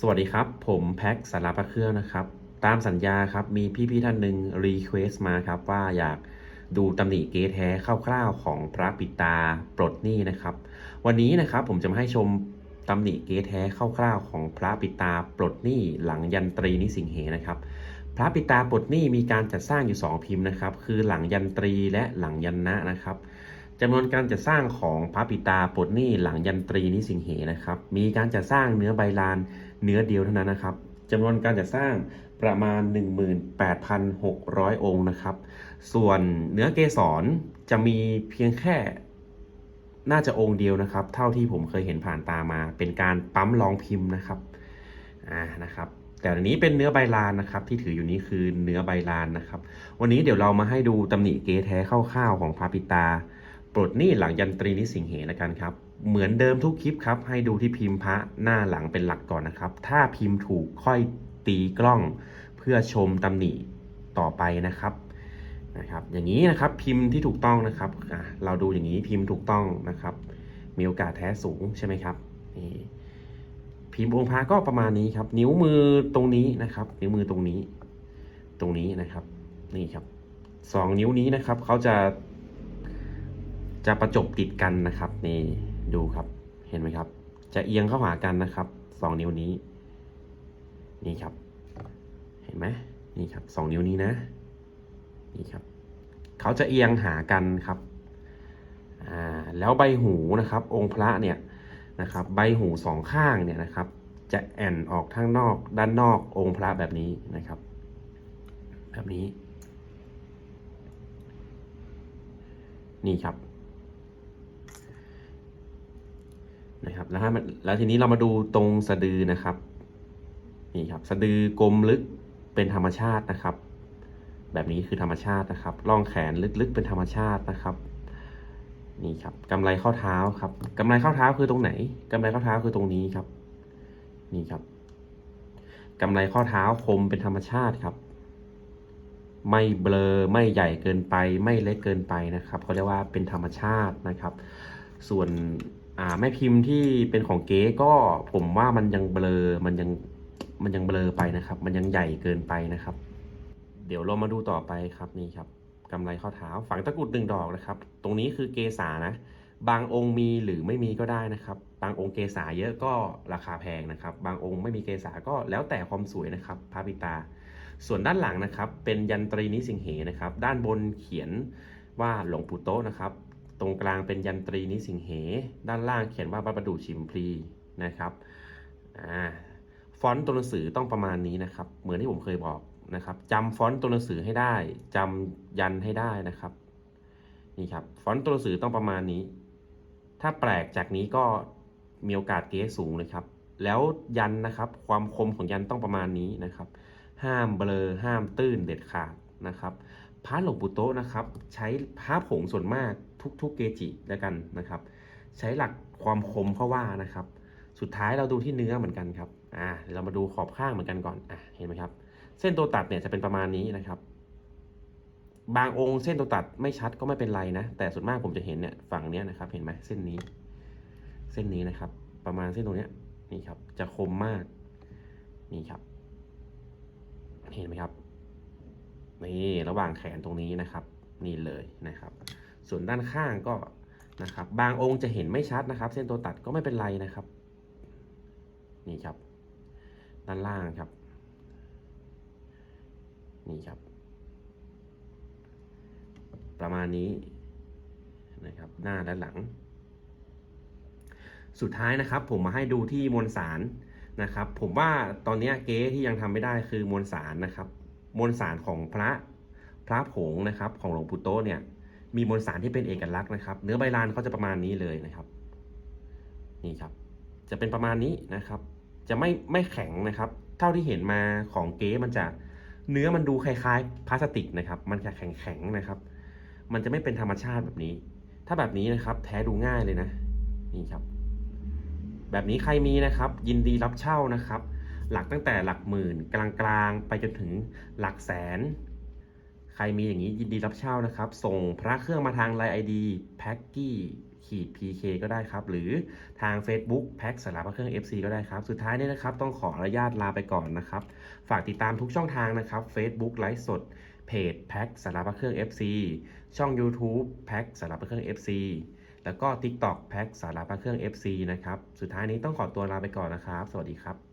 สวัสดีครับ ผมแพ็คสาราพระเครื่องนะครับ ตามสัญญาครับ มีพี่ๆท่านหนึ่งรีเควสต์มาครับ ว่าอยากดูตำหนิเกทแท้คร่าวๆของพระปิตาปลดหนี้นะครับ วันนี้นะครับผมจะมาให้ชมตำหนิเกทแท้คร่าวๆของพระปิตาปลดหนี้หลังยันตรีนิสิงเหนะครับ พระปิตาปลดหนี้มีการจัดสร้างอยู่ 2 พิมพ์นะครับ คือหลังยันตรีและหลังยันนะนะครับ จำนวนการจัดสร้างของพระปิตาปดนี้หลังยันตรีนิสิงเหนะครับ มีการจัดสร้างเนื้อใบลานเนื้อเดียวเท่านั้นนะครับจำนวนการจัดสร้างประมาณ 18,600 องค์นะครับ ส่วนเนื้อเกสรจะมีเพียงแค่น่าจะองค์เดียวนะครับ เท่าที่ผมเคยเห็นผ่านตามา เป็นการปั๊มรองพิมพ์นะครับอ่านะครับแต่อันนี้เป็นเนื้อใบลานนะครับ ที่ถืออยู่นี้คือเนื้อใบลานนะครับ วันนี้เดี๋ยวเรามาให้ดูตำหนิเกแท้คร่าวๆของพระปิตา ปลดหนี้หลังยันตรีนิสิงเหแล้วกันครับ เหมือนเดิมทุกคลิปครับ ให้ดูที่พิมพ์พระหน้าหลังเป็นหลักก่อนนะครับ ถ้าพิมพ์ถูกค่อยตีกล้อง เพื่อชมตำหนิต่อไปนะครับนะครับ อย่างนี้นะครับพิมพ์ที่ถูกต้องนะครับเราดูอย่างนี้พิมพ์ถูกต้องนะครับ มีโอกาสแท้สูงใช่ไหมครับนี่พิมพ์องค์พระก็ประมาณนี้ครับ นิ้วมือตรงนี้นะครับ นิ้วมือตรงนี้ ตรงนี้นะครับ นี่ครับสองนิ้วนี้นะครับเขาจะ จะประจบติดกันนะครับนี่ดูครับเห็นไหมครับ จะเอียงเข้าหากันนะครับสองนิ้วนี้ นี่ครับ เห็นไหมนี่ครับสองนิ้วนี้นะ นี่ครับ เขาจะเอียงหากันครับอ่าแล้วใบหูนะครับ องค์พระเนี่ยนะครับ ใบหูสองข้างเนี่ยนะครับ จะแอนออกทางนอก ด้านนอกองค์พระแบบนี้นะครับ แบบนี้ นี่ครับ นะครับแล้วแล้วทีนี้เรามาดูตรงสะดือนะครับนี่ครับสะดือกลมลึกเป็นธรรมชาตินะครับ แบบนี้คือธรรมชาตินะครับร่องแขนลึกๆเป็นธรรมชาตินะครับนี่ครับกำไรข้อเท้าครับกำไรข้อเท้าคือตรงไหนกำไรข้อเท้าคือตรงนี้ครับ นี่ครับกำไรข้อเท้าคมเป็นธรรมชาติครับ ไม่เบลอไม่ใหญ่เกินไป ไม่เล็กเกินไปนะครับเขาเรียกว่าเป็นธรรมชาตินะครับ ส่วน อ่าแม่พิมพ์ที่เป็นของเก๊ก็ผมว่ามันยังเบลอ มันยังมันยังเบลอไปนะครับ มันยังใหญ่เกินไปนะครับ เดี๋ยวเรามาดูต่อไปครับนี่ครับกำไรข้อเท้าฝังตะกุดหนึ่งดอกนะครับ ตรงนี้คือเกษานะ บางองค์มีหรือไม่มีก็ได้นะครับ บางองค์เกษาเยอะก็ราคาแพงนะครับ บางองค์ไม่มีเกษาก็แล้วแต่ความสวยนะครับพระปิตา ส่วนด้านหลังนะครับ เป็นยันตรีนิสิงเหนะครับ ด้านบนเขียนว่าหลวงปู่โตนะครับ ตรงกลางเป็นยันตรีนิสิงเห ด้านล่างเขียนว่าพระประดูชิมพลีนะครับอ่าฟอนต์ตัวหนังสือต้องประมาณนี้นะครับ เหมือนที่ผมเคยบอกนะครับจำฟอนต์ตัวหนังสือให้ได้จำยันให้ได้นะครับนี่ครับฟอนต์ตัวหนังสือต้องประมาณนี้ ถ้าแปลกจากนี้ก็มีโอกาสเก๊สูงเลยครับ แล้วยันนะครับ ความคมของยันต้องประมาณนี้นะครับ ห้ามเบลอห้ามตื้นเด็ดขาดนะครับพระหลวงปู่โตะนะครับ ใช้พระผงส่วนมาก ทุกๆเกจิแล้วกันนะครับ ใช้หลักความคมเพราะว่านะครับ สุดท้ายเราดูที่เนื้อเหมือนกันครับอ่าเดี๋ยวเรามาดูขอบข้างเหมือนกันก่อนอะเห็นไหมครับ เส้นตัวตัดเนี่ยจะเป็นประมาณนี้นะครับ บางองค์เส้นตัวตัดไม่ชัดก็ไม่เป็นไรนะ แต่ส่วนมากผมจะเห็นเนี่ยฝั่งเนี้ยนะครับ เห็นไหมเส้นนี้ เส้นนี้นะครับ ประมาณเส้นตรงเนี้ยนี่ครับ จะคมมากนี่ครับ เห็นไหมครับนี่ระหว่างแขนตรงนี้นะครับ นี่เลยนะครับ ส่วนด้านข้างก็นะครับบางองค์จะเห็นไม่ชัดนะครับ เส้นตัวตัดก็ไม่เป็นไรนะครับ นี่ครับ ด้านล่างครับ นี่ครับ ประมาณนี้นะครับ หน้าและหลัง สุดท้ายนะครับ ผมมาให้ดูที่มวลสารนะครับ ผมว่าตอนนี้เก๊ที่ยังทำไม่ได้คือมวลสารนะครับ มวลสารของพระพระผงนะครับ ของหลวงปู่โตเนี่ย มีมวลสารที่เป็นเอกลักษณ์นะครับ เนื้อใบลานเขาจะประมาณนี้เลยนะครับ นี่ครับ จะเป็นประมาณนี้นะครับ จะไม่ไม่แข็งนะครับ เท่าที่เห็นมาของเก๊มันจะเนื้อมันดูคล้ายๆพลาสติกนะครับ มันจะแข็งๆนะครับ มันจะไม่เป็นธรรมชาติแบบนี้ ถ้าแบบนี้นะครับ แท้ดูง่ายเลยนะ นี่ครับ แบบนี้ใครมีนะครับ ยินดีรับเช่านะครับ หลักตั้งแต่หลักหมื่นกลางๆ ไปจนถึงหลักแสน ใครมีอย่างนี้ยินดีรับเช่านะครับ ส่งพระเครื่องมาทางไลน์ไอดีแพ็กกี้ขีด PK ก็ได้ครับ หรือทาง Facebook แพ็กสารพระเครื่อง FC ก็ได้ครับ สุดท้ายนี้นะครับ ต้องขออนุญาตลาไปก่อนนะครับ ฝากติดตามทุกช่องทางนะครับ Facebook ไลฟ์สด เพจแพ็กสารพระเครื่อง FC ช่อง YouTube แพ็กสารพระเครื่อง FC แล้วก็ TikTok แพ็กสารพระเครื่อง FC นะครับ สุดท้ายนี้ต้องขอตัวลาไปก่อนนะครับ สวัสดีครับ